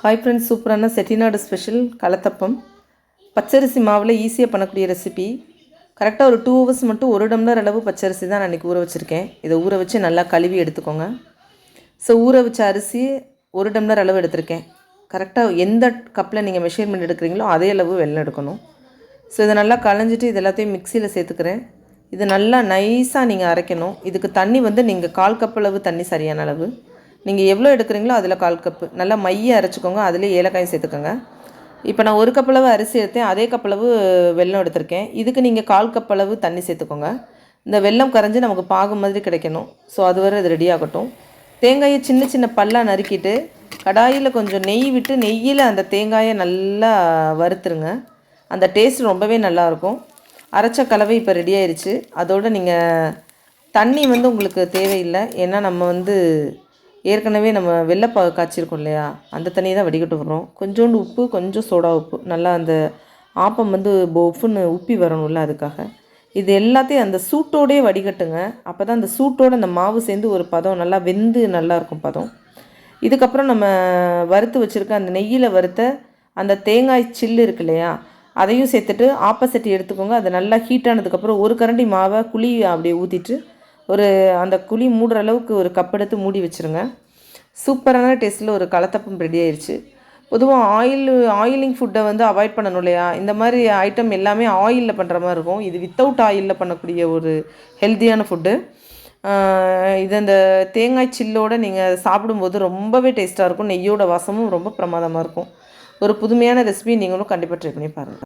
Hi friends சூப்பரான Chettinad special கலத்தப்பம் பச்சரிசி மாவில் ஈஸியாக பண்ணக்கூடிய ரெசிபி கரெக்டாக ஒரு டூ ஹவர்ஸ் மட்டும் ஒரு டம்ளர் அளவு பச்சரிசி தான் நான் இன்றைக்கி ஊற வச்சுருக்கேன். இதை ஊற வச்சு நல்லா கழுவி எடுத்துக்கோங்க. ஸோ ஊற வச்ச அரிசி ஒரு டம்ளர் அளவு எடுத்திருக்கேன். கரெக்டாக எந்த கப்பில் நீங்கள் மெஷர்மெண்ட் எடுக்கிறீங்களோ அதே அளவு வெள்ளம் எடுக்கணும். ஸோ இதை நல்லா களைஞ்சிட்டு இது எல்லாத்தையும் மிக்சியில் சேர்த்துக்கிறேன். இது நல்லா நைஸாக நீங்கள் அரைக்கணும். இதுக்கு தண்ணி வந்து நீங்கள் கால் கப் அளவு தண்ணி சரியான அளவு. நீங்கள் எவ்வளோ எடுக்கிறீங்களோ அதில் கால் கப்பு. நல்லா மையை அரைச்சிக்கோங்க அதிலே ஏலக்காயும் சேர்த்துக்கோங்க. இப்போ நான் ஒரு கப்பளவு அரிசி எடுத்தேன் அதே கப்பளவு வெள்ளம் வெல்லம் எடுத்திருக்கேன். இதுக்கு நீங்கள் கால் கப்பளவு தண்ணி சேர்த்துக்கோங்க. இந்த வெல்லம் கரைஞ்சி நமக்கு பாகு மாதிரி கிடைக்கணும். ஸோ அது வரை அது ரெடி ஆகட்டும். தேங்காயை சின்ன சின்ன பல்லாக நறுக்கிட்டு கடாயில் கொஞ்சம் நெய் விட்டு நெய்யில் அந்த தேங்காயை நல்லா வறுத்துருங்க. அந்த டேஸ்ட் ரொம்பவே நல்லாயிருக்கும் அரைச்ச கலவை இப்போ ரெடி ஆயிடுச்சு அதோடு நீங்கள் தண்ணி வந்து உங்களுக்கு தேவையில்லை. ஏன்னா நம்ம வந்து ஏற்கனவே நம்ம வெள்ளைப்பாகு காய்ச்சிருக்கோம் இல்லையா? அந்த தண்ணியை தான் வடிகட்டு விடுறோம். கொஞ்சோண்டு உப்பு கொஞ்சம் சோடா உப்பு. நல்லா அந்த ஆப்பம் வந்து பொஃப்னு உப்பி வரணும்ல அதுக்காக. இது எல்லாத்தையும் அந்த சூட்டோடே வடிகட்டுங்க. அப்போ தான் அந்த சூட்டோட அந்த மாவு சேர்ந்து ஒரு பதம் நல்லா வெந்து நல்லா இருக்கும் பதம். இதுக்கப்புறம் நம்ம வறுத்து வச்சுருக்க அந்த நெய்யில் வறுத்த அந்த தேங்காய் சில்லு இருக்கு இல்லையா? அதையும் சேர்த்துட்டு ஆப்போசிட் எடுத்துக்கோங்க. அது நல்லா ஹீட் ஆனதுக்கப்புறம் ஒரு கரண்டி மாவை குழி அப்படியே ஊற்றிட்டு ஒரு அந்த குழி மூடுற அளவுக்கு ஒரு கப் எடுத்து மூடி வச்சுருங்க. சூப்பரான டேஸ்ட்டில் ஒரு கலத்தப்பம் ரெடி ஆயிடுச்சு பொதுவாக ஆயில் ஆயிலிங் ஃபுட்டை வந்து அவாய்ட் பண்ணணும் இல்லையா? இந்த மாதிரி ஐட்டம் எல்லாமே ஆயிலில் பண்ணுற மாதிரி இருக்கும். இது வித்தவுட் ஆயிலில் பண்ணக்கூடிய ஒரு ஹெல்த்தியான ஃபுட்டு இது அந்த தேங்காய் சில்லோடு நீங்கள் சாப்பிடும்போது ரொம்பவே டேஸ்ட்டாக இருக்கும். நெய்யோட வாசமும் ரொம்ப பிரமாதமாக இருக்கும். ஒரு புதுமையான ரெசிபி நீங்களும் கண்டிப்பாக ட்ரை பண்ணி பாருங்கள்